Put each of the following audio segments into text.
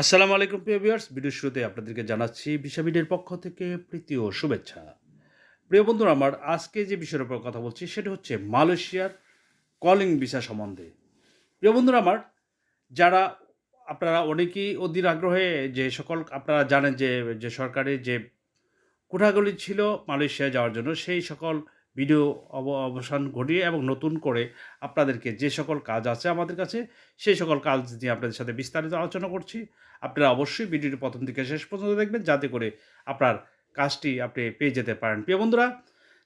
আসসালামু আলাইকুম, প্রিয় ভিউয়ার্স ভিডিও শুরুতে আপনাদেরকে জানাচ্ছি বিশাবিডের পক্ষ থেকে প্রীতি ও শুভেচ্ছা। প্রিয় বন্ধুরা, আমার আজকে যে বিষয়ের উপর কথা বলছি, সেটা হচ্ছে মালয়েশিয়ার কলিং ভিসা সম্বন্ধে। প্রিয় বন্ধুরা, আমার যারা, আপনারা অনেকেই অধীর আগ্রহে যে সকল, আপনারা জানেন যে যে সরকারের যে কোঠাগুলি ছিল মালয়েশিয়া যাওয়ার জন্য, সেই সকল ভিডিও অব- অবসান ঘটিয়ে এবং নতুন করে আপনাদেরকে যে সকল কাজ আছে আমাদের কাছে, সেই সকল কাজ নিয়ে আপনাদের সাথে বিস্তারিত আলোচনা করছি। আপনারা অবশ্যই ভিডিওটি প্রথম থেকে শেষ পর্যন্ত দেখবেন, যাতে করে আপনার কাজটি আপনি পেয়ে যেতে পারেন। প্রিয় বন্ধুরা,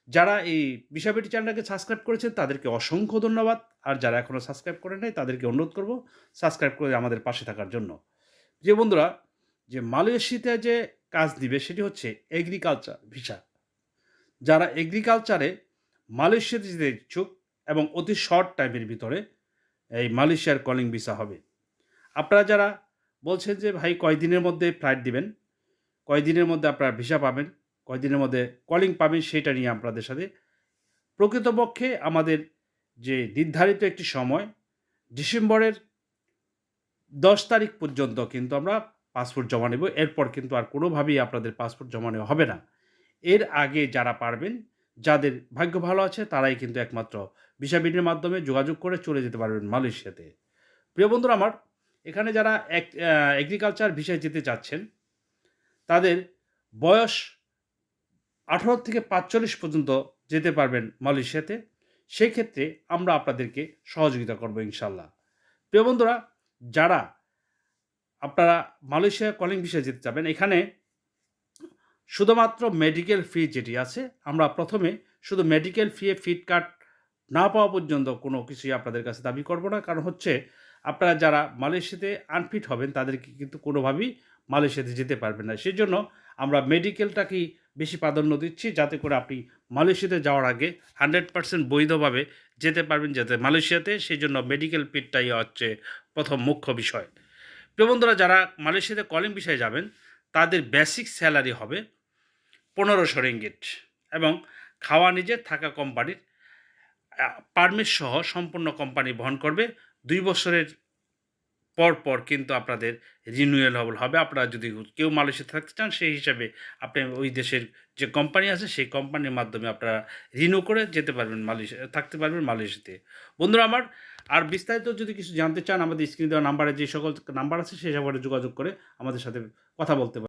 যারা এই বিষয়টি চ্যানেলটাকে সাবস্ক্রাইব করেছেন, তাদেরকে অসংখ্য ধন্যবাদ। আর যারা এখনও সাবস্ক্রাইব করে নাই, তাদেরকে অনুরোধ করব, সাবস্ক্রাইব করে আমাদের পাশে থাকার জন্য। যে বন্ধুরা, যে মালয়েশিয়াতে যে কাজ দিবে, সেটি হচ্ছে এগ্রিকালচার ভিসা যারা এগ্রিকালচারে মালয়েশিয়াতে যেতে ইচ্ছুক এবং অতি শর্ট টাইমের ভিতরে এই মালয়েশিয়ার কলিং ভিসা হবে। আপনারা যারা বলছেন যে, ভাই, কয়দিনের মধ্যে ফ্লাইট দিবেন? কয়দিনের মধ্যে আপনারা ভিসা পাবেন? কয়দিনের মধ্যে কলিং পাবেন? সেটা নিয়ে আপনাদের সাথে প্রকৃতপক্ষে আমাদের যে নির্ধারিত একটি সময়, ডিসেম্বরের দশ তারিখ পর্যন্ত কিন্তু আমরা পাসপোর্ট জমা নেব। এরপর কিন্তু আর কোনোভাবেই আপনাদের পাসপোর্ট জমা নেওয়া হবে না। এর আগে যারা পারবেন যাদের ভাগ্য ভালো আছে, তারাই কিন্তু একমাত্র ভিসা বিডির মাধ্যমে যোগাযোগ করে চলে যেতে পারবেন মালয়েশিয়াতে। প্রিয় বন্ধুরা আমার, এখানে যারা এগ্রিকালচার ভিসায় যেতে চাচ্ছেন, তাদের বয়স আঠারো থেকে পাঁচচল্লিশ পর্যন্ত যেতে পারবেন মালয়েশিয়াতে। সেই ক্ষেত্রে আমরা আপনাদেরকে সহযোগিতা করব ইনশাল্লাহ প্রিয় বন্ধুরা, যারা আপনারা মালয়েশিয়া কলিং ভিসায় যেতে চাবেন, এখানে শুধুমাত্র মেডিকেল ফি যেটি আছে, আমরা প্রথমে শুধু মেডিকেল ফি ফিট কার্ড না পাওয়া পর্যন্ত কোনো কিছুই আপনাদের কাছে দাবি করব না। কারণ হচ্ছে, আপনারা যারা মালয়েশিয়াতে আনফিট হবেন, তাদেরকে কিন্তু কোনোভাবেই মালয়েশিয়াতে যেতে পারবেন না। সেই জন্য আমরা মেডিকেলটাকেই বেশি প্রাধান্য দিচ্ছি, যাতে করে আপনি মালয়েশিয়াতে যাওয়ার আগে হান্ড্রেড পার্সেন্ট বৈধভাবে যেতে পারবেন, যাতে মালয়েশিয়াতে সেই জন্য মেডিকেল ফিটটাই হচ্ছে প্রথম মুখ্য বিষয়। প্রিয় বন্ধুরা, যারা মালয়েশিয়াতে কলিং বিষয়ে যাবেন, তাদের বেসিক স্যালারি হবে পনেরোশো রিঙ্গিট এবং খাওয়া নিজে, থাকা কোম্পানির পারমিট সহ সম্পূর্ণ কোম্পানি বহন করবে। দুই বছরের পর পর কিন্তু আপনাদের রিনিউয়েবল হবে আপনারা যদি কেউ মালয়েশিয়া থাকতে চান, সেই হিসাবে আপনি ওই দেশের যে কোম্পানি আছে, সেই কোম্পানির মাধ্যমে আপনারা রিনিউ করে যেতে পারবেন মালয়েশিয়া থাকতে পারবেন মালয়েশিয়াতে। বন্ধুরা আমার, আর বিস্তারিত যদি কিছু জানতে চান, আমাদের স্ক্রিনে দেওয়া নাম্বারে যে সকল নাম্বার আছে সেই নাম্বারে যোগাযোগ করে আমাদের সাথে কথা বলতে